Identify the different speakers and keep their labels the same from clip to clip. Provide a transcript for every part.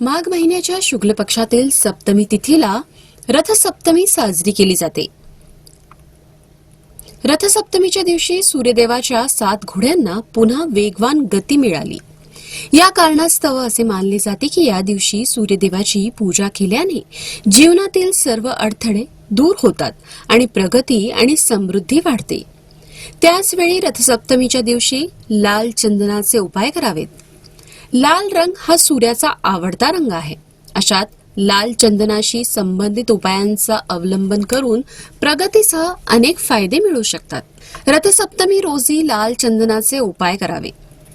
Speaker 1: माघ महिन्याच्या शुक्ल पक्षातील सप्तमी तिथीला रथसप्तमी साजरी केली जाते. रथसप्तमीच्या दिवशी सूर्यदेवाच्या सात घोड्यांना पुन्हा वेगवान गती मिळाली. या कारणास्तव असे मानले जाते की या दिवशी सूर्यदेवाची पूजा केल्याने जीवनातील सर्व अडथळे दूर होतात आणि प्रगती आणि समृद्धी वाढते. त्याचवेळी रथसप्तमीच्या दिवशी लाल चंदनाचे उपाय करावेत. लाल रंग हा सूर्याचा आवडता रंग आहे. अशात लाल चंदनाशी संबंधित उपायांचा अवलंबन करून प्रगतीसह अनेक फायदे मिळू शकतात. रथसप्तमी रोजी लाल चंदनाचे उपाय करावे.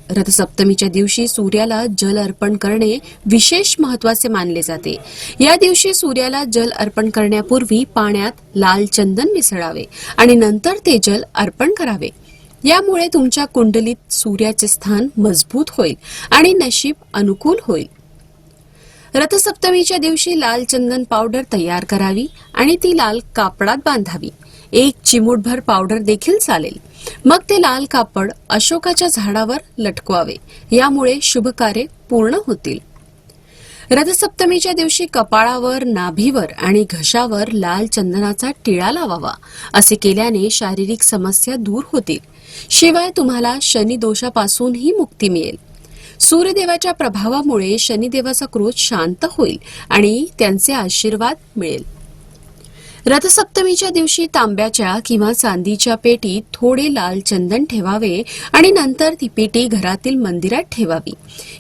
Speaker 1: रथसप्तमीच्या दिवशी सूर्याला जल अर्पण करणे विशेष महत्त्वाचे मानले जाते. या दिवशी सूर्याला जल अर्पण करण्यापूर्वी पाण्यात लाल चंदन मिसळावे आणि नंतर ते जल अर्पण करावे. यामुळे तुमच्या कुंडलीत सूर्याचे स्थान मजबूत होईल आणि नशीब अनुकूल होईल. रथसप्तमीच्या दिवशी लाल चंदन पावडर तयार करावी आणि ती लाल कापडात बांधावी. एक चिमूटभर पावडर देखील चालेल. मग ते लाल कापड अशोकाच्या झाडावर लटकवावे. यामुळे शुभ कार्य पूर्ण होतील. रथसप्तमीच्या दिवशी कपाळावर नाभीवर आणि घशावर लाल चंदनाचा टिळा लावावा असे केल्याने शारीरिक समस्या दूर होतील. शिवाय तुम्हाला शनिदोषापासूनही मुक्ती मिळेल. सूर्यदेवाच्या प्रभावामुळे शनिदेवाचा क्रोध शांत होईल आणि त्यांचे आशीर्वाद मिळेल. रथसप्तमीच्या दिवशी तांब्याच्या किंवा चांदीच्या पेटीत थोडे लाल चंदन ठेवावे आणि नंतर ती पेटी घरातील मंदिरात ठेवावी.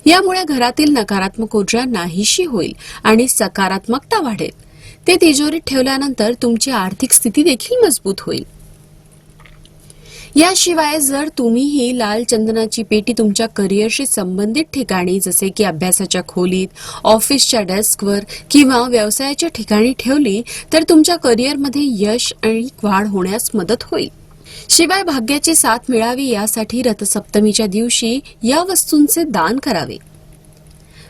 Speaker 1: यामुळे घरातील नकारात्मक ऊर्जा नाहीशी होईल आणि सकारात्मकता वाढेल. ते तिजोरीत ठेवल्यानंतर तुमची आर्थिक स्थिती देखील मजबूत होईल. याशिवाय जर तुम्ही ही लाल चंदनाची पेटी तुमच्या करिअरशी संबंधित ठिकाणी जसे की अभ्यासाच्या खोलीत ऑफिसच्या डेस्कवर किंवा व्यवसायाच्या ठिकाणी ठेवली तर तुमच्या करिअरमध्ये यश आणि वाढ होण्यास मदत होईल. शिवाय भाग्याची साथ मिळावी यासाठी रथसप्तमीच्या दिवशी या वस्तूंचे दान करावे.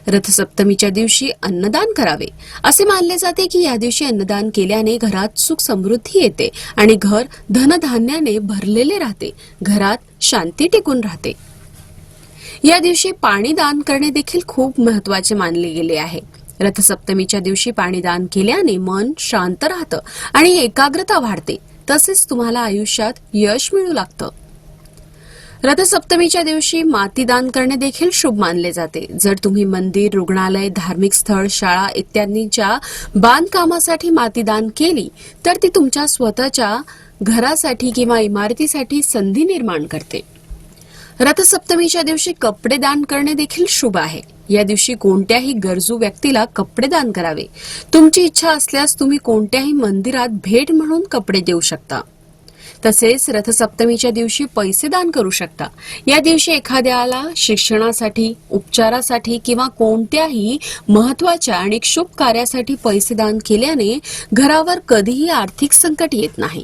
Speaker 1: रथसप्तमीच्या दिवशी अन्नदान करावे. असे मानले जाते की या दिवशी अन्नदान केल्याने घरात सुख समृद्धी येते आणि घर धनधान्याने भरलेले राहते. घरात शांती टिकून राहते. या दिवशी पाणी दान करणे देखील खूप महत्त्वाचे मानले गेले आहे. रथसप्तमीच्या दिवशी पाणी दान केल्याने मन शांत राहतं आणि एकाग्रता वाढते. तसेच तुम्हाला आयुष्यात यश मिळू लागतं. रथसप्तमीच्या दिवशी माती दान करणे देखील शुभ मानले जाते. जर तुम्ही मंदिर रुग्णालय धार्मिक स्थळ शाळा इत्यादींच्या बांधकामासाठी माती दान केली तर ती तुमच्या स्वतःच्या घरासाठी किंवा इमारतीसाठी संधी निर्माण करते. रथसप्तमीच्या दिवशी कपडे दान करणे देखील शुभ आहे. या दिवशी कोणत्याही गरजू व्यक्तीला कपडे दान करावे. तुमची इच्छा असल्यास तुम्ही कोणत्याही मंदिरात भेट म्हणून कपडे देऊ शकता. तसेच रथसप्तमीच्या दिवशी पैसे दान करू शकता. या दिवशी एखाद्याला शिक्षणासाठी उपचारासाठी किंवा कोणत्याही महत्त्वाच्या आणि शुभ कार्यासाठी पैसे दान केल्याने घरावर कधीही आर्थिक संकट येत नाही.